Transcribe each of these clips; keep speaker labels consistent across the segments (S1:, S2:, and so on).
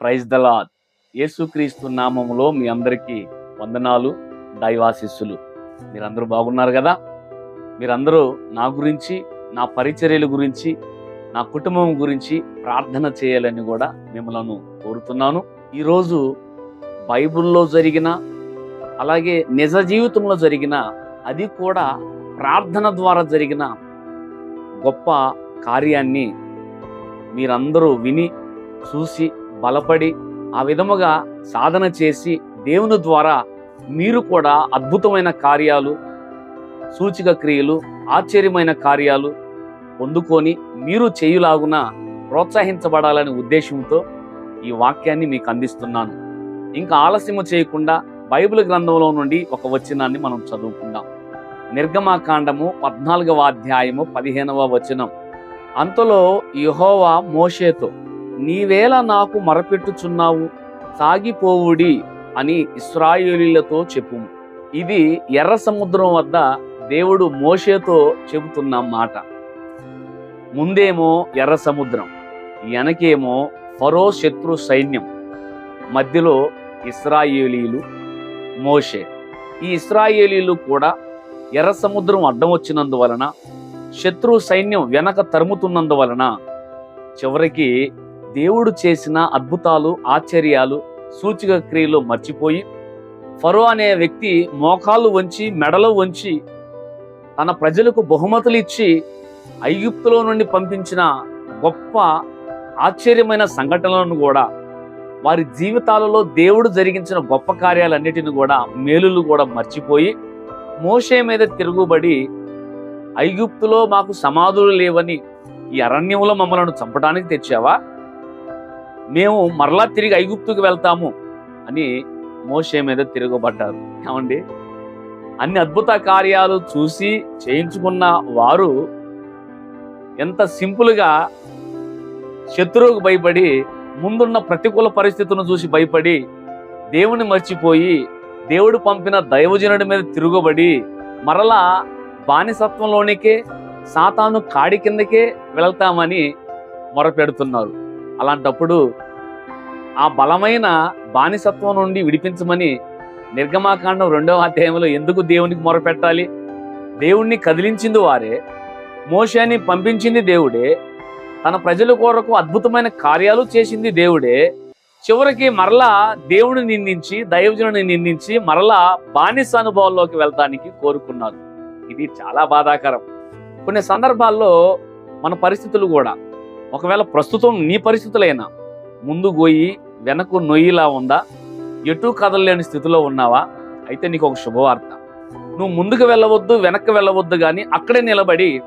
S1: Praise దలాద్ యేసుక్రీస్తు నామములో మీ అందరికీ వందనాలు దైవాశిస్సులు. మీరందరూ బాగున్నారు కదా? మీరందరూ నా గురించి నా పరిచర్యల గురించి నా కుటుంబం గురించి ప్రార్థన చేయాలని కూడా మిమ్మల్ని కోరుతున్నాను. ఈరోజు బైబిల్లో జరిగిన అలాగే నిజ జీవితంలో జరిగిన అది కూడా ప్రార్థన ద్వారా జరిగిన గొప్ప కార్యాన్ని మీరందరూ విని చూసి బలపడి ఆ విధముగా సాధన చేసి దేవుని ద్వారా మీరు కూడా అద్భుతమైన కార్యాలు సూచిక క్రియలు ఆశ్చర్యమైన కార్యాలు పొందుకొని మీరు చేయులాగున ప్రోత్సహించబడాలనే ఉద్దేశంతో ఈ వాక్యాన్ని మీకు అందిస్తున్నాను. ఇంకా ఆలస్యము చేయకుండా బైబిల్ గ్రంథంలో నుండి ఒక వచనాన్ని మనం చదువుకుందాం. నిర్గమాకాండము పద్నాలుగవ అధ్యాయము పదిహేనవ వచనం. అంతలో యహోవా మోషేతో నీవేళ నాకు మరపెట్టుచున్నావు సాగిపోవుడి అని ఇస్రాయేలీలతో చెప్పు ఇది ఎర్ర సముద్రం వద్ద దేవుడు మోషేతో చెబుతున్న మాట. ముందేమో ఎర్ర సముద్రం వెనకేమో ఫరో శత్రు సైన్యం మధ్యలో ఇస్రాయేలీలు మోషే. ఈ ఇస్రాయేలీలు కూడా ఎర్ర సముద్రం అడ్డం వచ్చినందువలన శత్రు సైన్యం వెనక తరుముతున్నందువలన చివరికి దేవుడు చేసిన అద్భుతాలు ఆశ్చర్యాలు సూచిక క్రియలు మర్చిపోయి ఫరో అనే వ్యక్తి మోకాలు వంచి మెడలు వంచి తన ప్రజలకు బహుమతులు ఇచ్చి ఐగుప్తులో నుండి పంపించిన గొప్ప ఆశ్చర్యమైన సంఘటనలను కూడా వారి జీవితాలలో దేవుడు జరిగించిన గొప్ప కార్యాలన్నిటిని కూడా మేలులు కూడా మర్చిపోయి మోషే మీద తిరుగుబడి ఐగుప్తులో మాకు సమాధులు లేవని ఈ అరణ్యంలో మమ్మలను చంపడానికి తెచ్చావా? మేము మరలా తిరిగి ఐగుప్తుకు వెళ్తాము అని మోసే మీద తిరుగుబడ్డారు. ఏమండి? అన్ని అద్భుత కార్యాలు చూసి చేయించుకున్న వారు ఎంత సింపుల్గా శత్రువుకు భయపడి ముందున్న ప్రతికూల పరిస్థితులను చూసి భయపడి దేవుని మర్చిపోయి దేవుడు పంపిన దైవజనుడి మీద తిరుగుబడి మరలా బానిసత్వంలోనికే సాతాను కాడి కిందకే వెళ్తామని మొరపెడుతున్నారు. అలాంటప్పుడు ఆ బలమైన బానిసత్వం నుండి విడిపించమని నిర్గమాకాండం రెండవ అధ్యాయంలో ఎందుకు దేవునికి మొరపెట్టాలి? దేవుణ్ణి కదిలించింది వారే మోషాన్ని పంపించింది దేవుడే తన ప్రజల కొరకు అద్భుతమైన కార్యాలు చేసింది దేవుడే. చివరికి మరలా దేవుని నిందించి దైవజనుని నిందించి మరలా బానిస అనుభవాల్లోకి వెళ్తానికి కోరుకున్నారు. ఇది చాలా బాధాకరం. కొన్ని సందర్భాల్లో మన పరిస్థితులు కూడా ఒకవేళ ప్రస్తుతం నీ పరిస్థితులైనా ముందు గోయి వెనక్కు నొయ్యిలా ఉందా? ఎటు కదలలేని స్థితిలో ఉన్నావా? అయితే నీకు ఒక శుభవార్త. నువ్వు ముందుకు వెళ్ళవద్దు వెనక్కి వెళ్ళవద్దు కానీ అక్కడే నిలబడి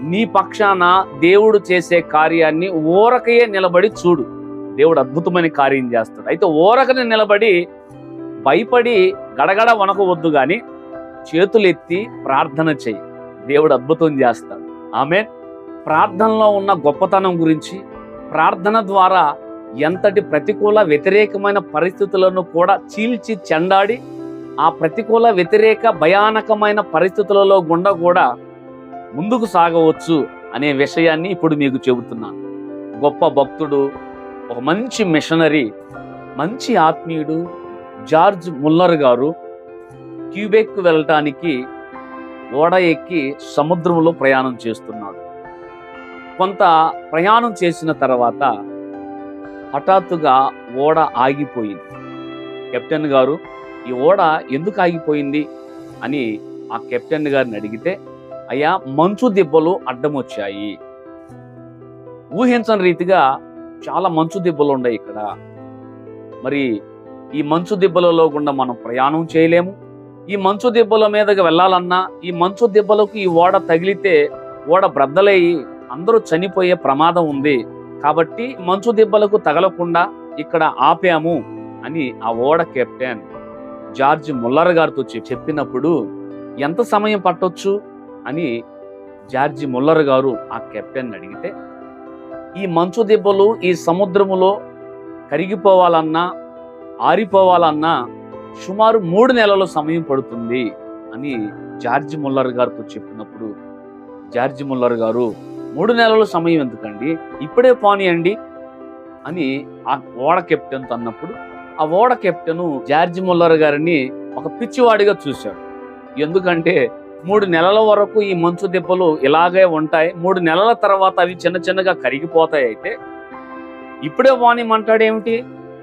S1: నీ పక్షాన దేవుడు చేసే కార్యాన్ని ఓరకయే నిలబడి చూడు. దేవుడు అద్భుతమైన కార్యం చేస్తాడు. అయితే ఓరకని నిలబడి భయపడి గడగడ వనకవద్దు కానీ చేతులెత్తి ప్రార్థన చెయ్యి. దేవుడు అద్భుతం చేస్తాడు. ఆమె ప్రార్థనలో ఉన్న గొప్పతనం గురించి ప్రార్థన ద్వారా ఎంతటి ప్రతికూల వ్యతిరేకమైన పరిస్థితులను కూడా చీల్చి చెండాడి ఆ ప్రతికూల వ్యతిరేక భయానకమైన పరిస్థితులలో గుండా కూడా ముందుకు సాగవచ్చు అనే విషయాన్ని ఇప్పుడు మీకు చెబుతున్నాను. గొప్ప భక్తుడు ఒక మంచి మిషనరీ మంచి ఆత్మీయుడు జార్జ్ ముల్లర్ గారు క్యూబెక్ వెళ్ళటానికి ఓడ ఎక్కి సముద్రంలో ప్రయాణం చేస్తున్నాడు. కొంత ప్రయాణం చేసిన తర్వాత హఠాత్తుగా ఓడ ఆగిపోయింది. కెప్టెన్ గారు ఈ ఓడ ఎందుకు ఆగిపోయింది? అని ఆ కెప్టెన్ గారిని అడిగితే అయ్యా మంచు దెబ్బలు అడ్డం వచ్చాయి ఊహించని రీతిగా చాలా మంచు దెబ్బలు ఉన్నాయి ఇక్కడ. మరి ఈ మంచు దెబ్బలలో గుండా మనం ప్రయాణం చేయలేము. ఈ మంచు దెబ్బల మీదకి వెళ్ళాలన్నా ఈ మంచు దెబ్బలకు ఈ ఓడ తగిలితే ఓడ బ్రద్దలయ్యి అందరూ చనిపోయే ప్రమాదం ఉంది. కాబట్టి మంచు దెబ్బలకు తగలకుండా ఇక్కడ ఆపాము అని ఆ ఓడ కెప్టెన్ జార్జ్ ముల్లర్ గారితో చెప్పినప్పుడు ఎంత సమయం పట్టొచ్చు అని జార్జి ముల్లర్ గారు ఆ కెప్టెన్ అడిగితే ఈ మంచు దెబ్బలు ఈ సముద్రములో కరిగిపోవాలన్నా ఆరిపోవాలన్నా సుమారు మూడు నెలల సమయం పడుతుంది అని జార్జి ముల్లర్ గారితో చెప్పినప్పుడు జార్జి ముల్లర్ గారు మూడు నెలల సమయం ఎందుకండి? ఇప్పుడే పోనీయండి అని ఆ ఓడ కెప్టెన్ అన్నప్పుడు ఆ ఓడ కెప్టెన్ జార్జ్ ముల్లర్ గారిని ఒక పిచ్చివాడిగా చూశాడు. ఎందుకంటే మూడు నెలల వరకు ఈ మంచు దెబ్బలు ఇలాగే ఉంటాయి. మూడు నెలల తర్వాత అవి చిన్న చిన్నగా కరిగిపోతాయి అయితే ఇప్పుడే వాణిమంటాడేమిటి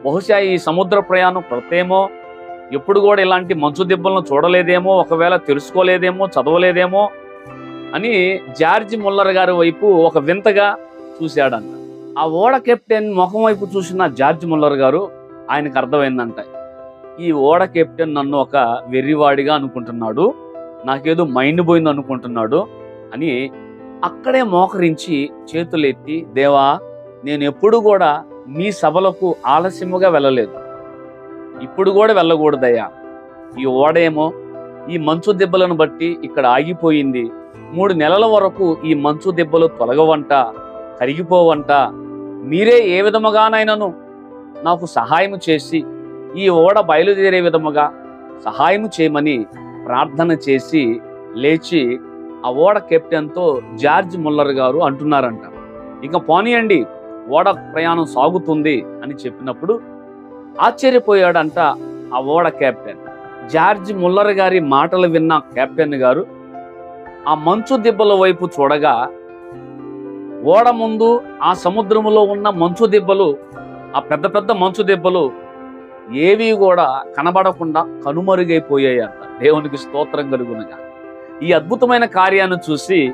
S1: బహుశా ఈ సముద్ర ప్రయాణం కొత్తేమో ఎప్పుడు కూడా ఇలాంటి మంచు దెబ్బలను చూడలేదేమో? ఒకవేళ తెలుసుకోలేదేమో? చదవలేదేమో? అని జార్జ్ ముల్లర్ గారి వైపు ఒక వింతగా చూశాడంట. ఆ ఓడ కెప్టెన్ ముఖం వైపు చూసిన జార్జ్ ముల్లర్ గారు ఆయనకు అర్థమైందంట. ఈ ఓడ కెప్టెన్ నన్ను ఒక వెర్రివాడిగా అనుకుంటున్నాడు నాకేదో మైండ్ పోయింది అనుకుంటున్నాడు అని అక్కడే మోకరించి చేతులెత్తి దేవా నేను ఎప్పుడు కూడా మీ సభలకు ఆలస్యముగా వెళ్ళలేదు. ఇప్పుడు కూడా వెళ్ళకూడదయ్యా. ఈ ఓడేమో ఈ మంచు దెబ్బలను బట్టి ఇక్కడ ఆగిపోయింది. మూడు నెలల వరకు ఈ మంచు దెబ్బలు తొలగవంట కరిగిపోవంట. మీరే ఏ విధముగానైనాను నాకు సహాయము చేసి ఈ ఓడ బయలుదేరే విధముగా సహాయము చేయమని ప్రార్థన చేసి లేచి ఆ ఓడ కెప్టెన్తో జార్జ్ ముల్లర్ గారు అంటున్నారంట. ఇక పోనీయండి ఓడ ప్రయాణం సాగుతుంది అని చెప్పినప్పుడు ఆశ్చర్యపోయాడంట ఆ ఓడ కెప్టెన్. జార్జ్ ముల్లర్ గారి మాటలు విన్న కెప్టెన్ గారు ఆ మంచు దిబ్బల వైపు చూడగా ఓడ ముందు ఆ సముద్రములో ఉన్న మంచు దిబ్బలు ఆ పెద్ద పెద్ద మంచు దెబ్బలు ఏవి కూడా కనబడకుండా కనుమరుగైపోయాయంట. దేవునికి స్తోత్రం కలుగునగా. ఈ అద్భుతమైన కార్యాన్ని చూసి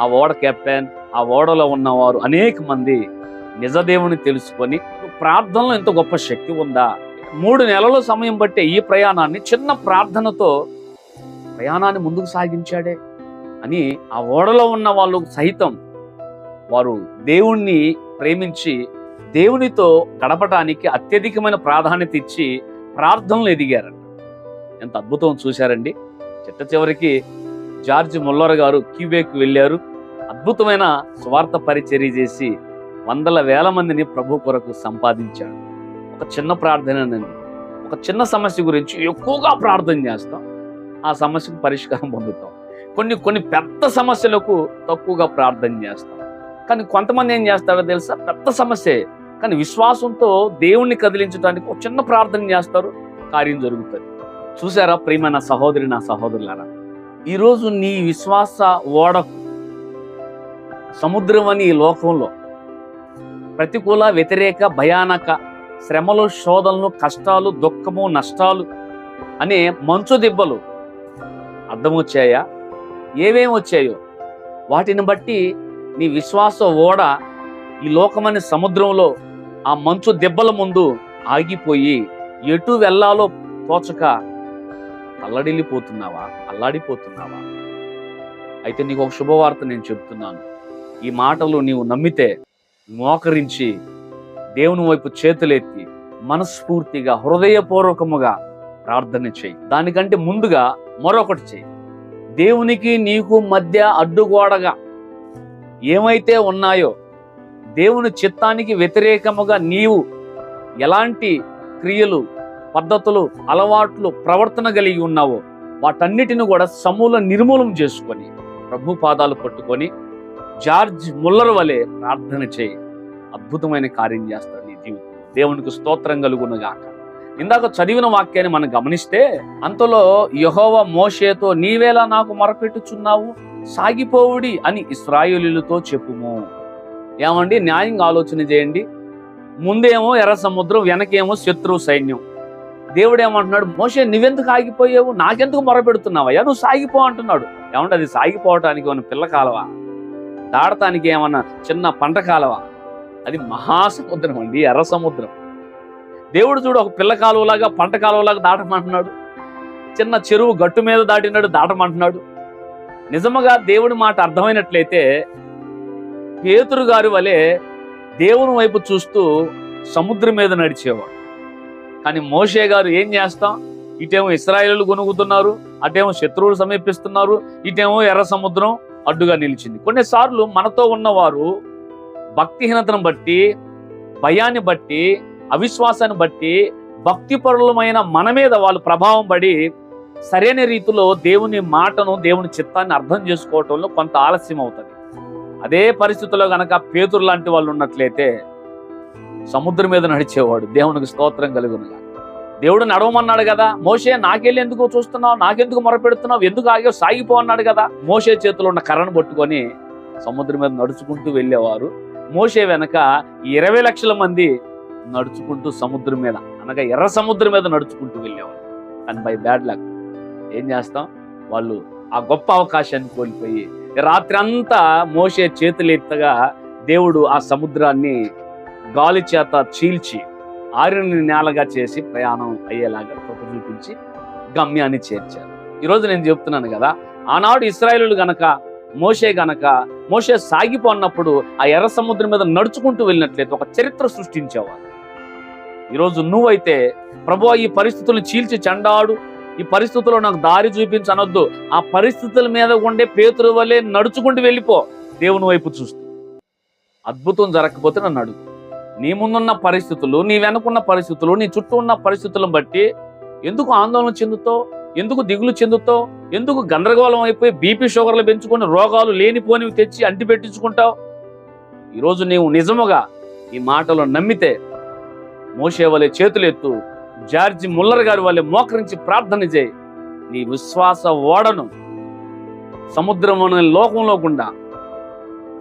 S1: ఆ ఓడ కెప్టెన్ ఆ ఓడలో ఉన్నవారు అనేక మంది నిజదేవుని తెలుసుకొని ప్రార్థనలో ఎంత గొప్ప శక్తి ఉందా? మూడు నెలల సమయం బట్టే ఈ ప్రయాణాన్ని చిన్న ప్రార్థనతో ప్రయాణాన్ని ముందుకు సాగించాడే. అని ఆ ఓడలో ఉన్న వాళ్ళు సహితం వారు దేవుణ్ణి ప్రేమించి దేవునితో గడపటానికి అత్యధికమైన ప్రాధాన్యత ఇచ్చి ప్రార్థనలు ఎదిగారంట. ఎంత అద్భుతం చూశారండి. చిట్ట చివరికి జార్జ్ ముల్లర్ గారు క్యూబేక్ వెళ్ళారు. అద్భుతమైన స్వార్థ పరిచర్య చేసి వందల వేల మందిని ప్రభు కొరకు సంపాదించాడు ఒక చిన్న ప్రార్థన ఒక చిన్న సమస్య గురించి ఎక్కువగా ప్రార్థన చేస్తాం. ఆ సమస్యకు పరిష్కారం పొందుతాం. కొన్ని కొన్ని పెద్ద సమస్యలకు తక్కువగా ప్రార్థన చేస్తాం. కానీ కొంతమంది ఏం చేస్తారో తెలుసా? పెద్ద సమస్యే. కానీ విశ్వాసంతో దేవుణ్ణి కదిలించడానికి ఒక చిన్న ప్రార్థన చేస్తారు కార్యం జరుగుతుంది. చూసారా ప్రేమ నా సహోదరి నా సహోదరులారా? ఈరోజు నీ విశ్వాస ఓడకు సముద్రం అని ఈ లోకంలో ప్రతికూల వ్యతిరేక భయానక శ్రమలు శోధనలు కష్టాలు దుఃఖము నష్టాలు అనే మంచు దెబ్బలు అర్థమొచ్చాయా? ఏమేమి వచ్చాయో? వాటిని బట్టి నీ విశ్వాస ఓడ ఈ లోకమని సముద్రంలో ఆ మంచు దెబ్బల ముందు ఆగిపోయి ఎటు వెళ్ళాలో తోచక అల్లడిల్లిపోతున్నావా? అల్లాడిపోతున్నావా? అయితే నీకు ఒక శుభవార్త నేను చెప్తున్నాను. ఈ మాటలు నీవు నమ్మితే మోకరించి దేవుని వైపు చేతులెత్తి మనస్ఫూర్తిగా హృదయపూర్వకముగా ప్రార్థన చేయి. దానికంటే ముందుగా మరొకటి చేయి. దేవునికి నీకు మధ్య అడ్డుగోడగా ఏమైతే ఉన్నాయో దేవుని చిత్తానికి వ్యతిరేకముగా నీవు ఎలాంటి క్రియలు పద్ధతులు అలవాట్లు ప్రవర్తన కలిగి ఉన్నావో వాటన్నిటిని కూడా సమూల నిర్మూలం చేసుకొని ప్రభు పాదాలు పట్టుకొని జార్జ్ ముల్లర్ వలె ప్రార్థన చేయి. అద్భుతమైన కార్యం చేస్తాడు నీ జీవితం దేవునికి స్తోత్రం కలుగునగాక. ఇందాక చదివిన వాక్యాన్ని మనం గమనిస్తే అంతలో యహోవ మోషేతో నీవేలా నాకు మొరపెట్టుచున్నావు సాగిపోవుడి అని ఇస్రాయేలీలతో చెప్పుము. ఏమండి? న్యాయంగా ఆలోచన చేయండి. ముందేమో ఎర్ర సముద్రం వెనకేమో శత్రువు సైన్యం. దేవుడు ఏమంటున్నాడు మోషే నువ్వెందుకు ఆగిపోయావు? నాకెందుకు మొరపెడుతున్నావయ్యా నువ్వు సాగిపో అంటున్నాడు. ఏమంటే అది సాగిపోవటానికి ఏమైనా పిల్ల కాలవా? దాడటానికి ఏమన్నా చిన్న పంట కాలవా? అది మహాసముద్రం అండి ఎర్ర సముద్రం. దేవుడు చూడు ఒక పిల్ల కాలువలాగా పంట కాలువలాగా దాటమంటున్నాడు. చిన్న చెరువు గట్టు మీద దాటినాడు దాటమంటున్నాడు. నిజముగా దేవుడి మాట అర్థమైనట్లయితే పేతురు గారి వలె దేవుని వైపు చూస్తూ సముద్రం మీద నడిచేవాడు. కానీ మోషే గారు ఏం చేస్తాం? ఇటేమో ఇస్రాయేలు కొనుగుతున్నారు అటేమో శత్రువులు సమీపిస్తున్నారు ఇటేమో ఎర్ర సముద్రం అడ్డుగా నిలిచింది. కొన్నిసార్లు మనతో ఉన్నవారు భక్తిహీనతను బట్టి భయాన్ని బట్టి అవిశ్వాసాన్ని బట్టి భక్తిపరులమైన మన మీద వాళ్ళు ప్రభావం పడి సరైన రీతిలో దేవుని మాటను దేవుని చిత్తాన్ని అర్థం చేసుకోవటంలో కొంత ఆలస్యం అవుతుంది. అదే పరిస్థితుల్లో గనక పేతురు లాంటి వాళ్ళు ఉన్నట్లయితే సముద్రం మీద నడిచేవాడు దేవునికి స్తోత్రం కలుగునుగా. దేవుడు నడవమన్నాడు కదా మోషే నాకెళ్ళి ఎందుకు చూస్తున్నావు నాకెందుకు మొరపెడుతున్నావు ఎందుకు ఆగావు సాగిపో అన్నాడు కదా. మోషే చేతిలో ఉన్న కర్రను పట్టుకొని సముద్రం మీద నడుచుకుంటూ వెళ్ళేవారు. మోషే వెనక ఇరవై లక్షల మంది నడుచుకుంటూ సముద్రం మీద అనగా ఎర్ర సముద్రం మీద నడుచుకుంటూ వెళ్ళేవాళ్ళు. అండ్ బై బ్యాడ్ లక్ ఏం చేస్తాం? వాళ్ళు ఆ గొప్ప అవకాశాన్ని కోల్పోయి రాత్రి అంతా మోసే చేతులెత్తగా దేవుడు ఆ సముద్రాన్ని గాలి చేత చీల్చి ఆరిని నేలగా చేసి ప్రయాణం అయ్యేలాగా కృప చూపించి గమ్యాన్ని చేర్చారు. ఈరోజు నేను చెప్తున్నాను కదా ఆనాడు ఇస్రాయలు గనక మోషే గనక మోషే సాగిపోన్నప్పుడు ఆ ఎర్ర సముద్రం మీద నడుచుకుంటూ వెళ్ళినట్లయితే ఒక చరిత్ర సృష్టించేవారు. ఈరోజు నువ్వైతే ప్రభు ఈ పరిస్థితులను చీల్చి చెండాడు. ఈ పరిస్థితుల్లో నాకు దారి చూపించనొద్దు ఆ పరిస్థితుల మీద ఉండే పేతురు వల్లే నడుచుకుంటూ వెళ్ళిపో. దేవుని వైపు చూస్తూ. అద్భుతం జరగకపోతే నన్ను అడుగు. నీ ముందున్న పరిస్థితులు నీ వెనుకున్న పరిస్థితులు నీ చుట్టూ ఉన్న పరిస్థితులను బట్టి ఎందుకు ఆందోళన చెందుతావు? ఎందుకు దిగులు చెందుతావు? ఎందుకు గందరగోళం అయిపోయి బీపీ షుగర్లు పెంచుకొని రోగాలు లేనిపోనివి తెచ్చి అంటి పెట్టించుకుంటావు ఈరోజు నీవు నిజముగా ఈ మాటలు నమ్మితే మోసే వలె చేతులెత్తు జార్జి ముల్లర్ గారి వల్లే మోకరించి ప్రార్థన చేయి. నీ విశ్వాస ఓడను సముద్రం అనే లోకంలో గుండా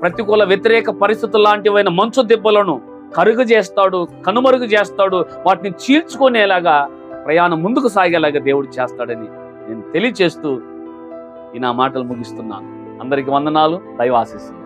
S1: ప్రతికూల వ్యతిరేక పరిస్థితులు లాంటివైన మంచు దెబ్బలను కరుగు చేస్తాడు కనుమరుగు చేస్తాడు వాటిని చీల్చుకునేలాగా ప్రయాణం ముందుకు సాగేలాగా దేవుడు చేస్తాడని నేను తెలియచేస్తూ ఈ నా మాటలు ముగిస్తున్నాను. అందరికి వందనాలు. దైవాశిస్తున్నాను